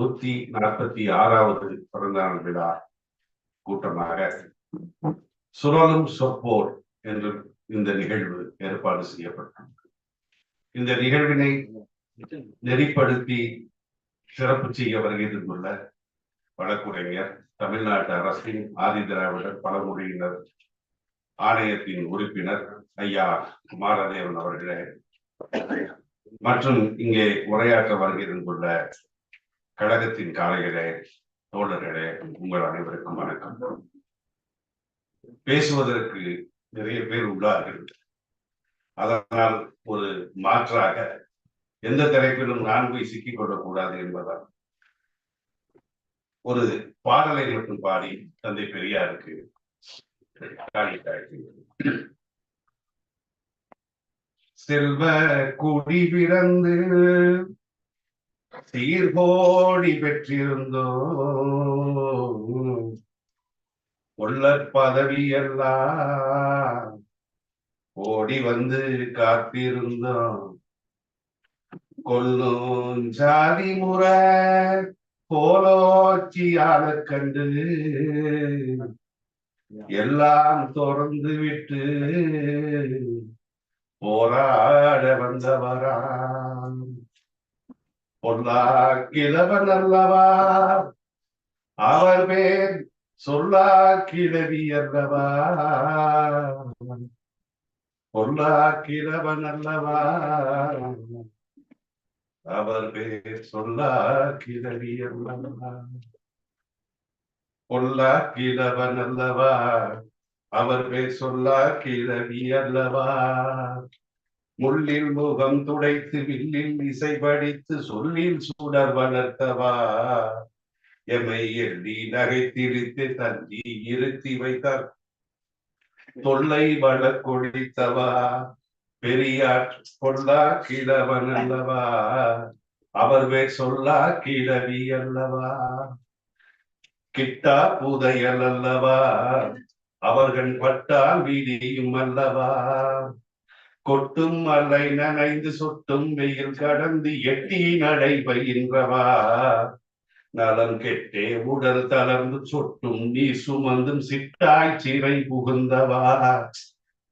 நூத்தி நாற்பத்தி ஆறாவது பிறந்தநாள் விழா கூட்டமாக சுழலும் சொற்போர் என்று இந்த நிகழ்வு ஏற்பாடு செய்யப்பட்டது இந்த நிகழ்வினை நெறிப்படுத்தி சிறப்பு செய்ய வருகை தந்துள்ள வழக்குரைஞர் தமிழ்நாட்டு அரசின் ஆதி திராவிடர் பழமொழியினர் ஆணையத்தின் உறுப்பினர் ஐயா குமாரதேவன் அவர்களே மற்றும் இங்கே உரையாற்ற வருகை தந்துள்ள கழகத்தின் காலைகளே தோழர்களே உங்கள் அனைவருக்கும் வணக்கம். பேசுவதற்கு நிறைய பேர் உள்ளார்கள். அதனால் ஒரு மாற்றாக எந்த தலைப்பிலும் நான் போய் சிக்கிக் கொள்ளக்கூடாது என்பதால் ஒரு பாடலை மட்டும் பாடி தந்தை பெரியாருக்கு செல்வ குடி பிறந்து சீர்கோடி பெற்றிருந்தோ கொள்ளற் பதவியெல்லாம் ஓடி வந்து காத்திருந்தோம். கொல்லும் ஜாதி முறை கோலோச்சியால கண்டு எல்லாம் திறந்து விட்டு போராட வந்தவரான் பொல்லா கிழவன் அல்லவா அவர் பேர் சொல்லா கிழவி அல்லவா பொல்லா அல்லவா அவர் பேர் சொல்லா கிழவி அல்லவா பொல்லா அல்லவா அவர் பேர் சொல்லா கிழவி அல்லவா முள்ளில் முகம் துடைத்து வில்லில் இசை படித்து சொல்லில் சுடர் வளர்த்தவா? எமை எள்ளி நகைத்திருத்து தந்தி இருத்தி வைத்தார். தொல்லை வள கொடித்தவா? பெரியார் கொல்லா கிழவன் அல்லவா? அவர் சொல்லா கிழவி அல்லவா? கிட்டா புதையல் அல்லவா? அவர்கள் பட்டால் வீதியும் அல்லவா? கொட்டும் அலை நனைந்து சொட்டும் வெயில் கடந்து எட்டி நடை பயின்றவா? நலம் கெட்டே உடல் தளர்ந்து சொட்டும் நீ சுமந்தும் சிட்டாய் சிறை புகுந்தவா?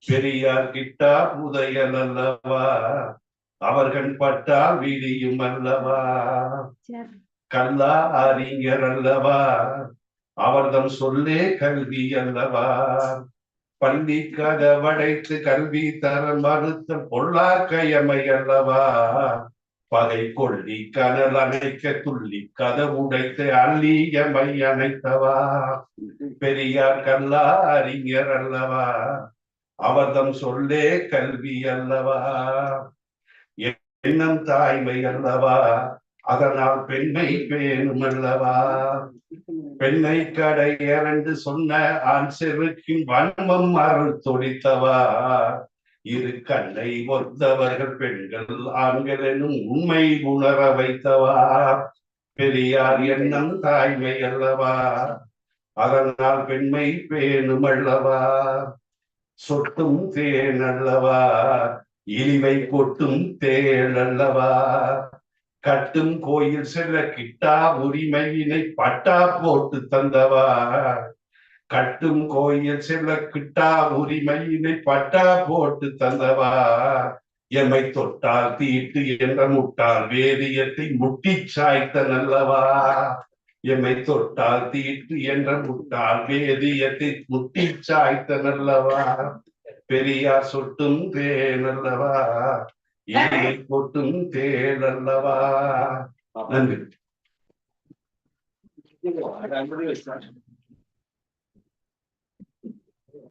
பெரியார் கிட்டா புதையல் அல்லவா? அவர்கள் பட்டால் வீதியும் அல்லவா? கல்லா அறிஞர் அல்லவா? அவர்தம் சொல்லே கல்வி அல்லவா? பள்ளி கதவடைத்து கல்வி தர மறுத்த பொல்லாக்கயமை அல்லவா பகை கொள்ளி கனல் அணைக்க துள்ளி கதவுடைத்து அள்ளியமை அணைத்தவா பெரியார் கல்லா அறிஞர் அல்லவா? அவர்தம் சொல்லே கல்வி அல்லவா? எண்ணம் தாய்மை அல்லவா? அதனால் பெண்மை வேணுமல்லவா? பெண்ணை கடை இரண்டு சொன்ன ஆண் செருக்கின் வன்மம் அருள் இரு கண்ணை ஒத்தவர்கள் பெண்கள் ஆண்கள் எனும் உண்மை உணர வைத்தவா? பெரியார் எண்ணம் தாய்மை அல்லவா? அதனால் பெண்மை பேணும் அல்லவா சொட்டும் தேன் அல்லவா? இழிவை கொட்டும் தேள் அல்லவா? கட்டும் கோயில் செல்ல கிட்டா உரிமையினை பட்டா போட்டு தந்தவா கட்டும் கோயில் செல்ல கிட்டா உரிமையினை பட்டா போட்டு தந்தவா எம்மை தொட்டால் தீட்டு என்ற முட்டால் வேதியத்தை முட்டி சாய்த்த நல்லவா எம்மை தொட்டால் தீட்டு என்ற முட்டால் வேதியத்தை முட்டி சாய்த்த நல்லவா பெரியார் சொட்டும் தேனல்லவா ஏழை கொட்டும் தேனல்லவா நன்றி.